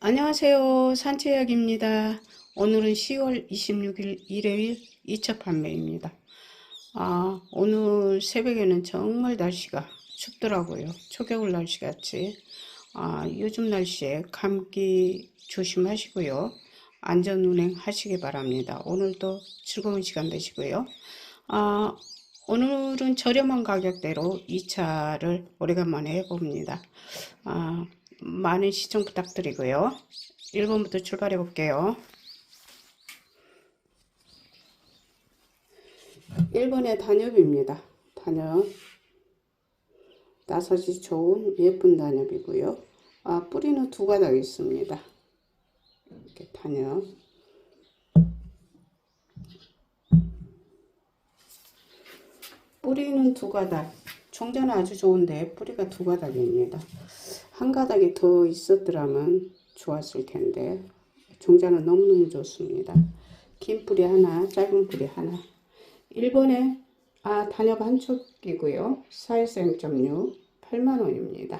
안녕하세요. 산채약입니다. 오늘은 10월 26일 일요일 2차 판매입니다. 아, 오늘 새벽에는 정말 날씨가 춥더라고요. 초겨울 날씨 같이. 아, 요즘 날씨에 감기 조심하시고요. 안전 운행 하시기 바랍니다. 오늘도 즐거운 시간 되시고요. 아, 오늘은 저렴한 가격대로 2차를 오래간만에 해봅니다. 아, 많은 시청 부탁드리고요. 1번부터 출발해 볼게요. 1번의 단엽입니다. 단엽. 나사지 좋은 예쁜 단엽이고요. 아, 뿌리는 두 가닥 있습니다. 이렇게 단엽. 뿌리는 두 가닥. 종자는 아주 좋은데 뿌리가 두 가닥입니다. 한 가닥이 더 있었더라면 좋았을 텐데 종자는 너무너무 좋습니다. 긴 뿌리 하나, 짧은 뿌리 하나. 1번에 아 단엽 한 촉이고요. 4에서 0.6 8만원입니다.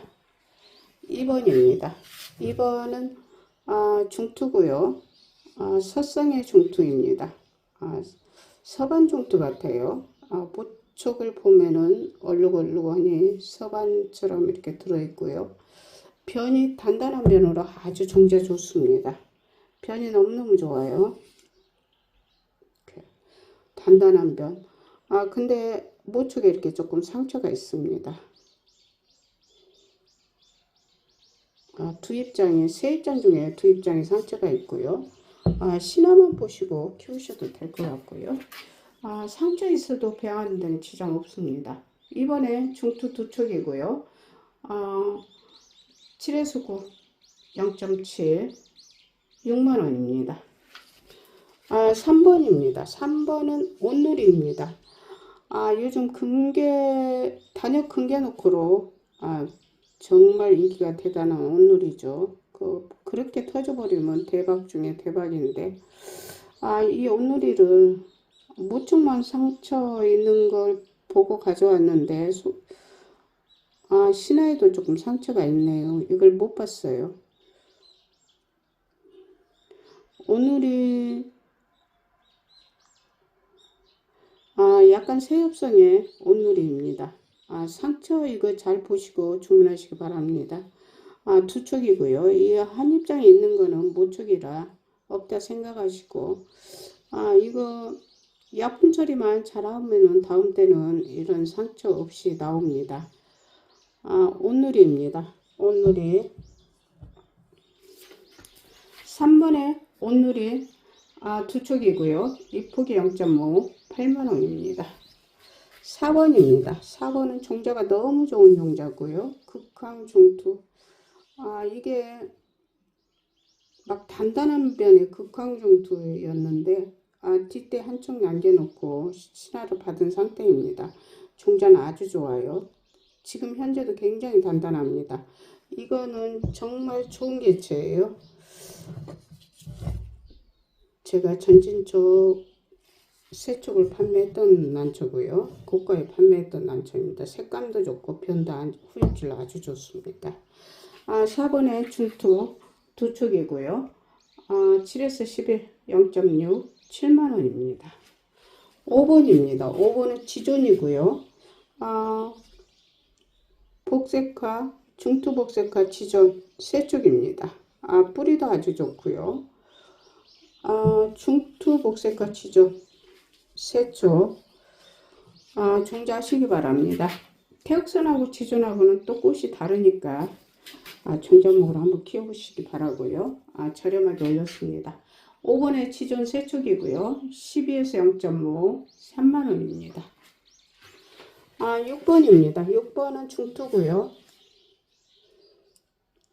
2번입니다. 2번은 아, 중투고요. 아, 서성의 중투입니다. 아, 서반 중투 같아요. 아, 보촉을 보면은 얼룩얼룩하니 서반처럼 이렇게 들어있고요. 변이 단단한 변으로 아주 정제 좋습니다. 변이 너무너무 좋아요. 이렇게 단단한 변. 아, 근데 모축에 이렇게 조금 상처가 있습니다. 아, 두 입장에, 세 입장 중에 두 입장에 상처가 있고요. 아, 신화만 보시고 키우셔도 될 것 같고요. 아, 상처 있어도 배하는 데는 지장 없습니다. 이번에 중투 두 촉이고요. 아, 7에서 9 0.7 6만원입니다. 아, 3번입니다. 3번은 온누리입니다. 아, 요즘 금괴, 단역 금괴 노크로 아, 정말 인기가 대단한 온누리죠. 그, 그렇게 터져버리면 대박 중에 대박인데, 아, 이 온누리를 무척만 상처 있는 걸 보고 가져왔는데, 소, 아, 신화에도 조금 상처가 있네요. 이걸 못 봤어요. 오늘이 아, 약간 새엽성의 온누리입니다. 아, 상처 이거 잘 보시고 주문하시기 바랍니다. 아, 두 촉이고요. 이 한 입장에 있는 거는 모촉이라 없다 생각하시고 아, 이거 약품 처리만 잘하면은 다음 때는 이런 상처 없이 나옵니다. 아, 온누리입니다. 온누리. 3번에 온누리 아, 두 촉이고요. 이 폭이 0.5 8만원입니다. 4번입니다. 4번은 종자가 너무 좋은 종자고요. 극황 중투. 아, 이게 막 단단한 변의 극황 중투였는데 아, 뒷대 한쪽 남겨놓고 신화를 받은 상태입니다. 종자는 아주 좋아요. 지금 현재도 굉장히 단단합니다. 이거는 정말 좋은 개체예요. 제가 전진쪽 세 쪽을 판매했던 난초고요. 고가에 판매했던 난초입니다. 색감도 좋고 변도 후입질 아주 좋습니다. 아, 4번에 중투 두 쪽이고요. 아, 7에서 11 0.6 7만원입니다. 5번입니다. 5번은 지존이고요. 아, 복색화, 중투 복색화 지존 세 쪽입니다. 아, 뿌리도 아주 좋고요. 아, 중투 복색화 지존 세 쪽. 아, 종자하시기 바랍니다. 태역선하고 지존하고는 또 꽃이 다르니까 아, 종자목으로 한번 키워보시기 바라고요. 아, 저렴하게 올렸습니다. 5번에 지존 세 쪽이고요. 12에서 0.5 3만원입니다. 아, 6번입니다. 6번은 중투고요.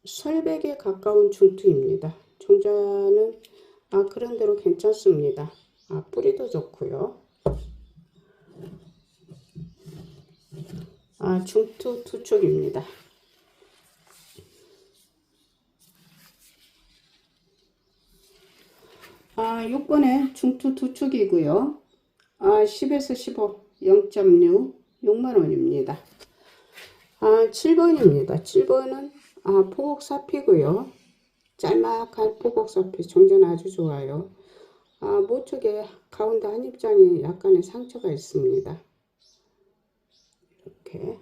설백에 가까운 중투입니다. 종자는 아, 그런 대로 괜찮습니다. 아, 뿌리도 좋고요. 아, 중투 두 쪽입니다. 아, 6번에 중투 두 축이고요. 아, 10에서 15, 0.6, 6만원입니다. 아, 7번입니다. 7번은 아, 포곡 사피고요. 짤막한 포곡사피 종전 아주 좋아요. 아, 모 쪽에 가운데 한 입장에 약간의 상처가 있습니다. 이렇게.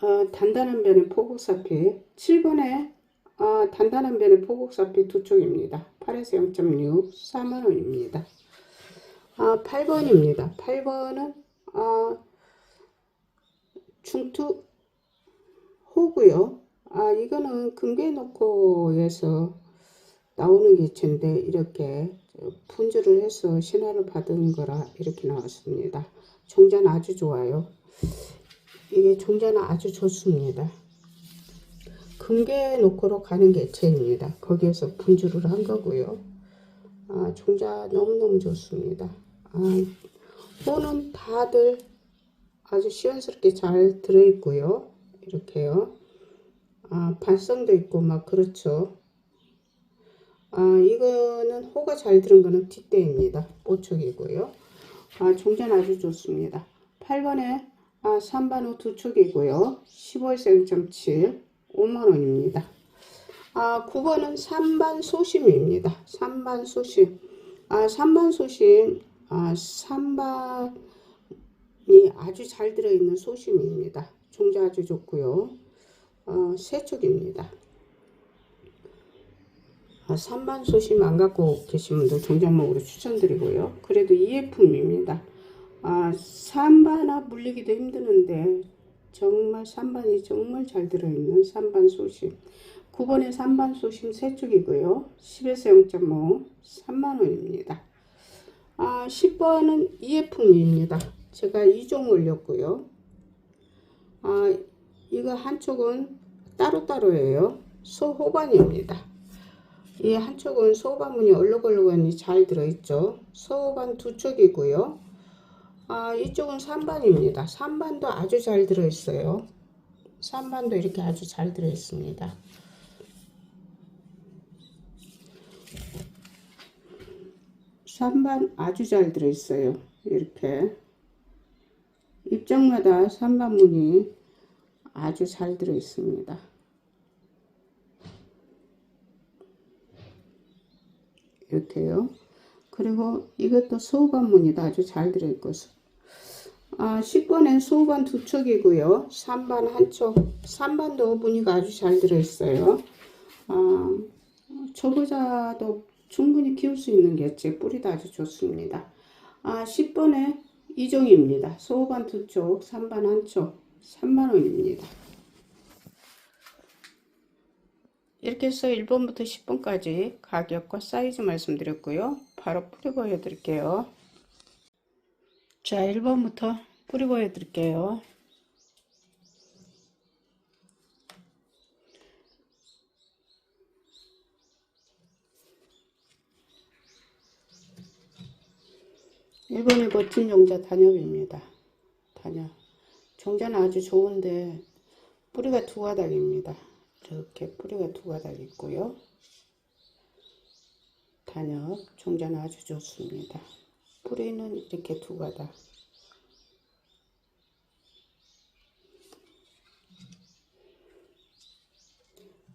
어, 단단한 변의 포곡사피 7번에 어, 단단한 변의 포곡사피 두 쪽입니다. 8에서 0.6 4만원입니다. 아, 8번입니다. 8번은 어, 중투 호고요. 아, 이거는 금괴놓고에서 나오는 개체인데 이렇게 분주를 해서 신화를 받은 거라 이렇게 나왔습니다. 종자는 아주 좋아요. 이게 종자는 아주 좋습니다. 금괴 놓고로 가는 개체입니다. 거기에서 분주를 한 거고요. 아, 종자 너무너무 좋습니다. 아, 호는 다들 아주 시원스럽게 잘 들어있고요. 이렇게요. 아, 발성도 있고 막 그렇죠. 아, 이거는 호가 잘 들은 거는 뒷대입니다. 보촉이고요. 아, 종전 아주 좋습니다. 8번에 아, 3반 후두 촉이고요. 15에서 0.7 5만원입니다. 아, 9번은 3반 소심입니다. 3반 소심. 아, 3반 소심. 아, 3반이 아주 잘 들어있는 소심입니다. 종자 아주 좋고요. 어, 세 쪽입니다. 아, 3반 소심 안 갖고 계신 분들 종자목으로 추천드리고요. 그래도 EF입니다. 아, 3반아 물리기도 힘드는데 정말 3반이 정말 잘 들어있는 3반 소심 9번에 3반 소심 세 쪽이고요. 10에서 0.5 3만원입니다. 아, 10번은 EF입니다. 제가 2종 올렸고요. 아, 이거 한쪽은 따로따로예요. 소호반입니다. 이 한쪽은 소호반문이 얼룩얼룩하니 잘 들어있죠. 소호반 두 쪽이고요. 아, 이쪽은 3반입니다. 3반도 아주 잘 들어있어요. 3반도 이렇게 아주 잘 들어있습니다. 삼반 아주 잘 들어있어요. 이렇게. 입장마다 3반문이 아주 잘 들어있습니다. 이렇게요. 그리고 이것도 소반문이도 아주 잘 들어있고 아, 10번엔 소반 두 척이고요. 3반 한 척. 3반도 무늬가 아주 잘 들어있어요. 아, 초보자도 충분히 키울 수 있는 개체 뿌리도 아주 좋습니다. 아, 10번에 이종입니다. 소반 두 쪽, 3반 한 쪽, 3만원입니다. 이렇게 해서 1번부터 10번까지 가격과 사이즈 말씀드렸고요. 바로 뿌리 보여드릴게요. 자, 1번부터 뿌리 보여드릴게요. 일본의 멋진 종자 단엽입니다. 단엽. 종자는 아주 좋은데 뿌리가 두 가닥입니다. 이렇게 뿌리가 두 가닥 있고요. 단엽. 종자는 아주 좋습니다. 뿌리는 이렇게 두 가닥.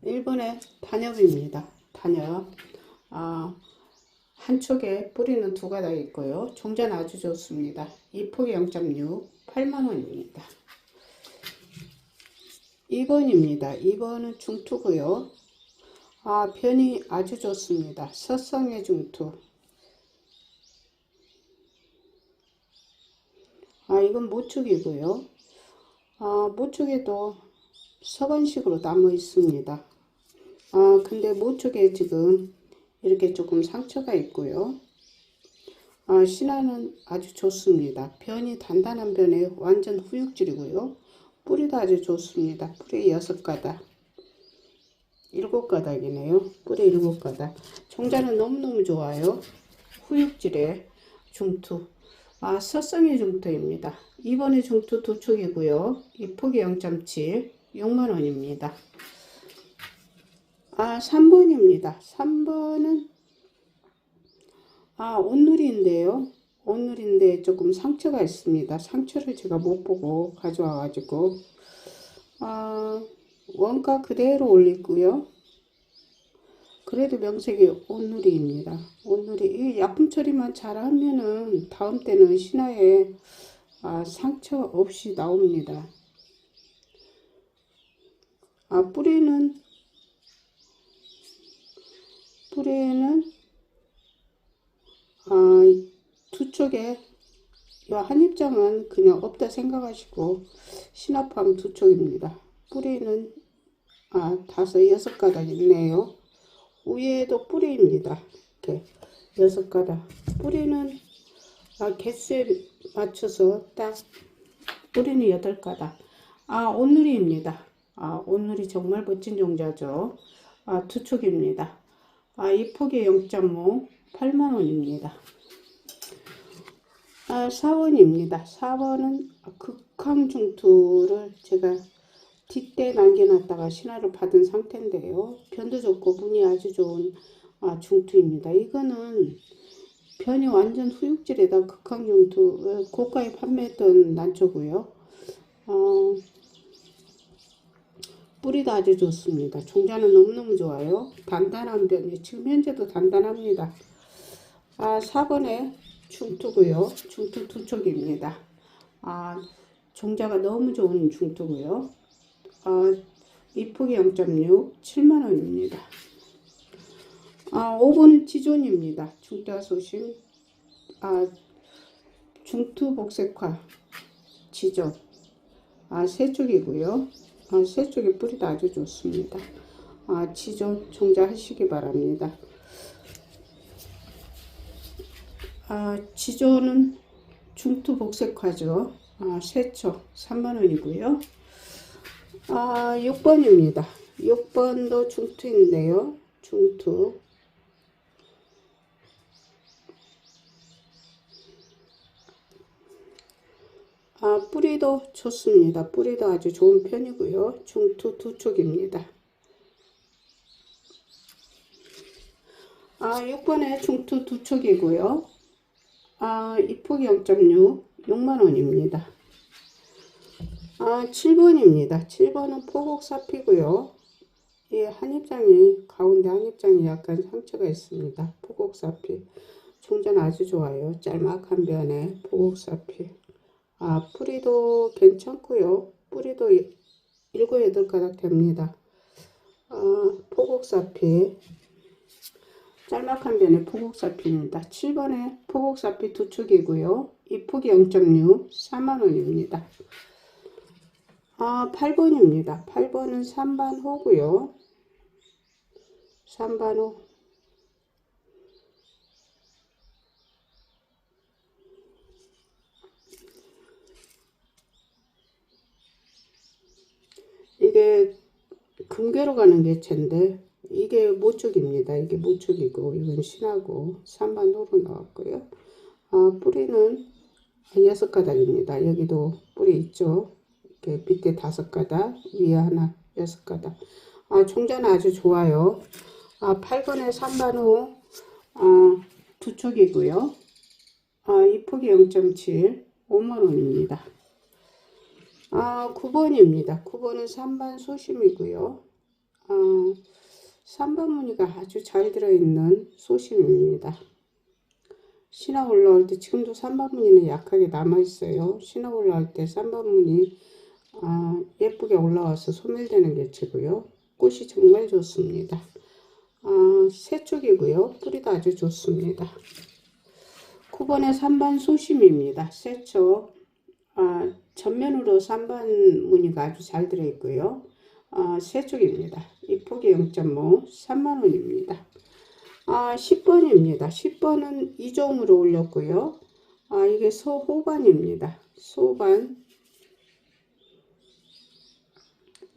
일본의 단엽입니다. 단엽. 아, 한쪽에 뿌리는 두 가닥 있고요. 종자는 아주 좋습니다. 이 폭이 0.6, 8만원입니다. 2번입니다. 2번은 중투고요. 아, 변이 아주 좋습니다. 서성의 중투. 아, 이건 모축이고요. 아, 모축에도 서번식으로 남아 있습니다. 아, 근데 모축에 지금 이렇게 조금 상처가 있고요. 아, 신화는 아주 좋습니다. 변이 단단한 변에 완전 후육질이고요. 뿌리도 아주 좋습니다. 뿌리 6가닥. 7가닥이네요. 뿌리 7가닥. 종자는 너무너무 좋아요. 후육질의 중투. 아, 서성의 중투입니다. 이번에 중투 두 촉이고요. 이 폭이 0.7, 6만원입니다. 아, 3번입니다. 3번은 아, 온누리인데요. 오늘인데 조금 상처가 있습니다. 상처를 제가 못 보고 가져와가지고 아, 원가 그대로 올리고요. 그래도 명색이 온누리입니다. 온누리 이 약품 처리만 잘하면은 다음 때는 신화에 아, 상처 없이 나옵니다. 아 뿌리는 뿌리는 아, 두 쪽에 한 입장은 그냥 없다 생각하시고 신합함 두 쪽입니다. 뿌리는 아 다섯 여섯 가닥 있네요. 위에도 뿌리입니다. 이렇게 여섯 가닥. 뿌리는 아 개수에 맞춰서 딱 뿌리는 여덟 가닥. 아 온누리입니다. 아 온누리 정말 멋진 종자죠. 아이 폭이 0.5 8만 원입니다. 아 4번입니다. 4번은 극황중투를 제가 뒷대 남겨놨다가 신화를 받은 상태인데요. 변도 좋고 문이 아주 좋은 아, 중투입니다. 이거는 변이 완전 후육질에다 극황중투 어, 고가에 판매했던 난초고요. 어, 뿌리도 아주 좋습니다. 종자는 너무너무 좋아요. 단단한 변이 지금 현재도 단단합니다. 아 4번에 중투고요. 중투 두 촉입니다. 아 종자가 너무 좋은 중투고요. 아, 이폭이 0.6, 7만원입니다. 아, 5번은 지존입니다. 중다소심, 아, 중투 복색화, 지존. 아, 세 쪽이고요. 아, 세 쪽의 뿌리도 아주 좋습니다. 아, 지존 종자하시기 바랍니다. 아, 지존은 중투 복색화죠. 아, 세쪽 3만원이고요. 아, 6번입니다. 6번도 중투인데요. 중투. 아, 뿌리도 좋습니다. 뿌리도 아주 좋은 편이고요. 중투 두 쪽입니다. 아, 6번에 중투 두 쪽이고요. 아, 이폭이 0.6, 6만원입니다. 아, 7번입니다. 7번은 포곡 사피고요. 이 한입장이 가운데 한입장이 약간 상처가 있습니다. 포곡 사피. 종전 아주 좋아요. 짤막한 변에 포곡 사피. 아, 뿌리도 괜찮고요. 뿌리도 7, 8가닥 됩니다. 아, 포곡 사피. 짤막한 변에 포곡 사피입니다. 7번에 포곡 사피 두 축이고요. 이 폭이 0.6, 4만원입니다. 아, 8번입니다. 8번은 3반 호고요. 3반 호. 이게 금괴로 가는 개체인데 이게 모축입니다. 이게 모축이고 이건 신하고 3반 호로 나왔고요. 아, 뿌리는 여섯 가닥입니다. 여기도 뿌리 있죠. 이렇게 밑에 다섯 가닥, 위에 하나, 여섯 가닥. 아, 총자는 아주 좋아요. 아, 8번에 3반 후, 아, 두 촉이고요. 아, 이 폭이 0.7, 5만원입니다. 아, 9번입니다. 9번은 3반 소심이고요. 아, 3번 무늬가 아주 잘 들어있는 소심입니다. 신화 올라올 때 지금도 3번 무늬는 약하게 남아있어요. 신화 올라올 때 3번 무늬 아, 예쁘게 올라와서 소멸되는 개체고요. 꽃이 정말 좋습니다. 아, 새 쪽이고요. 뿌리도 아주 좋습니다. 9번에 3번 소심입니다. 새쪽 아, 전면으로 3번 무늬가 아주 잘 들어있고요. 아, 새 쪽입니다. 이 폭이 0.5 3만원입니다. 아, 10번입니다. 10번은 2종으로 올렸고요. 아, 이게 소호반입니다. 소반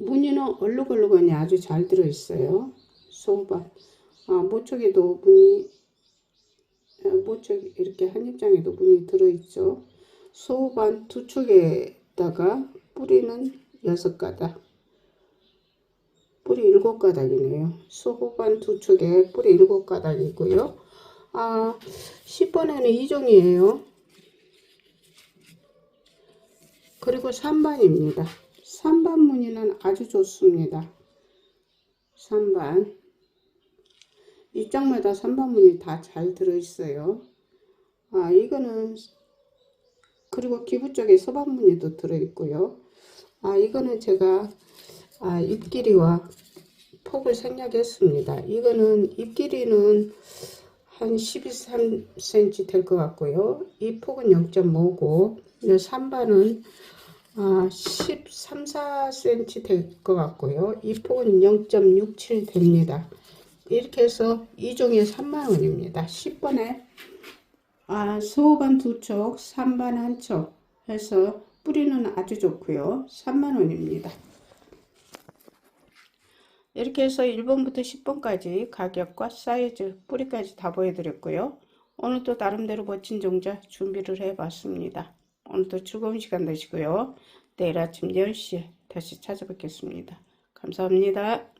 무늬는 얼룩얼룩하니 아주 잘 들어있어요. 손밭. 아, 모쪽에도 무늬, 아, 모쪽 이렇게 한 입장에도 무늬 들어있죠. 소반 두 축에다가 뿌리는 여섯 가닥. 뿌리 일곱 가닥이네요. 소호반 두 축에 뿌리 일곱 가닥이고요. 아, 10번에는 이 종이에요. 그리고 3번입니다. 3반 무늬는 아주 좋습니다. 3반. 입장마다 3반 무늬 다 잘 들어있어요. 아, 이거는, 그리고 기부 쪽에 서반 무늬도 들어있고요. 아, 이거는 제가, 아, 입 길이와 폭을 생략했습니다. 이거는 입 길이는 한 12cm 될 것 같고요. 이 폭은 0.5고, 3반은 아, 13, 4cm 될 것 같고요. 이 폭은 0.67 됩니다. 이렇게 해서 2종에 3만원입니다. 10번에 아, 소반 두 쪽, 3반 한쪽 해서 뿌리는 아주 좋고요. 3만원입니다. 이렇게 해서 1번부터 10번까지 가격과 사이즈, 뿌리까지 다 보여드렸고요. 오늘도 나름대로 멋진 종자 준비를 해봤습니다. 오늘도 즐거운 시간 되시고요. 내일 아침 10시에 다시 찾아뵙겠습니다. 감사합니다.